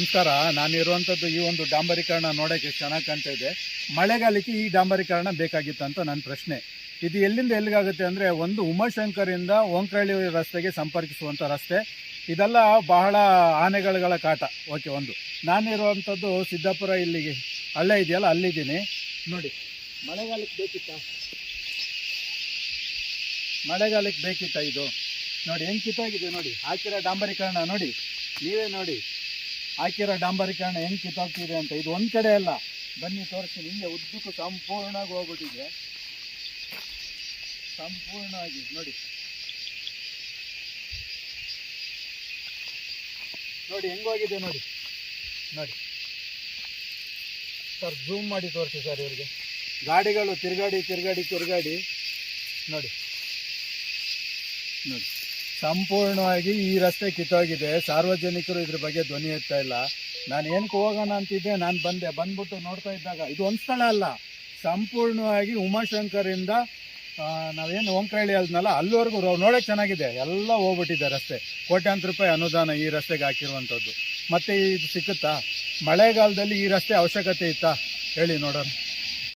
ನಮಸ್ಕಾರ ನಾನಿರುವಂಥದ್ದು ಈ ಒಂದು ಡಾಂಬರೀಕರಣ ನೋಡೋಕ್ಕೆ ಚೆನ್ನಾಗಿ ಕಾಣ್ತಾ ಇದೆ. ಮಳೆಗಾಲಕ್ಕೆ ಈ ಡಾಂಬರೀಕರಣ ಬೇಕಾಗಿತ್ತು ಅಂತ ನನ್ನ ಪ್ರಶ್ನೆ. ಇದು ಎಲ್ಲಿಂದ ಎಲ್ಲಿಗಾಗುತ್ತೆ ಅಂದರೆ ಒಂದು ಉಮಾಶಂಕರಿಂದ ಓಂಕರಳ್ಳಿ ರಸ್ತೆಗೆ ಸಂಪರ್ಕಿಸುವಂಥ ರಸ್ತೆ. ಇದೆಲ್ಲ ಬಹಳ ಆನೆಗಳ ಕಾಟ. ಓಕೆ, ಒಂದು. ನಾನಿರುವಂಥದ್ದು ಸಿದ್ದಾಪುರ ಇಲ್ಲಿಗೆ. ಹಳ್ಳ ಇದೆಯಲ್ಲ, ಅಲ್ಲಿದ್ದೀನಿ. ನೋಡಿ. ಮಳೆಗಾಲಕ್ಕೆ ಬೇಕಿತ್ತ? ಮಳೆಗಾಲಕ್ಕೆ ಬೇಕಿತ್ತ ಇದು? ನೋಡಿ, ಹೆಂಗೆ ಕಿತ್ತಾಗಿದೆ ನೋಡಿ. ಹಾಕಿರೋ ಡಾಂಬರೀಕರಣ ನೋಡಿ. ನೀವೇ ನೋಡಿ. ಹಾಕಿರೋ ಡಾಂಬರೀಕರಣ ಹೆಂಗೆ ಕಿತ್ತೋಗ್ತಿದೆ ಅಂತ. ಇದು ಒಂದು ಕಡೆ ಅಲ್ಲ. ಬನ್ನಿ, ತೋರಿಸ್ತೀನಿ. ಹಿಂಗೆ ಉದ್ದಕ್ಕೂ ಸಂಪೂರ್ಣವಾಗಿ ಹೋಗ್ಬಿಟ್ಟಿದೆ. ಸಂಪೂರ್ಣವಾಗಿ, ನೋಡಿ. ನೋಡಿ ಹೆಂಗೋಗಿದೆ ನೋಡಿ. ನೋಡಿ. ಸರ್ ಝೂಮ್ ಮಾಡಿ ತೋರಿಸಿ ಸರ್ ಇವರಿಗೆ. ಗಾಡಿಗಳು ತಿರುಗಾಡಿ ತಿರುಗಾಡಿ ತಿರುಗಾಡಿ. ನೋಡಿ. ನೋಡಿ. ಸಂಪೂರ್ಣವಾಗಿ ಈ ರಸ್ತೆ ಕಿತ್ತೋಗಿದೆ. ಸಾರ್ವಜನಿಕರು ಇದ್ರ ಬಗ್ಗೆ ಧ್ವನಿ ಎತ್ತಾ ಇಲ್ಲ. ನಾನು ಏನಕ್ಕೆ ಹೋಗೋಣ ಅಂತಿದ್ದೆ, ನಾನು ಬಂದೆ. ಬಂದ್ಬಿಟ್ಟು ನೋಡ್ತಾ ಇದ್ದಾಗ ಇದು ಒಂದು ಸ್ಥಳ ಅಲ್ಲ. ಸಂಪೂರ್ಣವಾಗಿ ಉಮಾಶಂಕರಿಂದ ನಾವೇನು ಓಂಕರಳ್ಳಿ ಅಲ್ದನಲ್ಲ, ಅಲ್ಲಿವರೆಗೂ ನೋಡೋಕೆ ಚೆನ್ನಾಗಿದೆ. ಎಲ್ಲ ಹೋಗ್ಬಿಟ್ಟಿದೆ ರಸ್ತೆ. ಕೋಟ್ಯಾಂತರ ರೂಪಾಯಿ ಅನುದಾನ ಈ ರಸ್ತೆಗೆ ಹಾಕಿರುವಂಥದ್ದು ಮತ್ತೆ ಇದು ಸಿಕ್ಕುತ್ತಾ? ಮಳೆಗಾಲದಲ್ಲಿ ಈ ರಸ್ತೆ ಅವಶ್ಯಕತೆ ಇತ್ತಾ? ಹೇಳಿ ನೋಡೋಣ.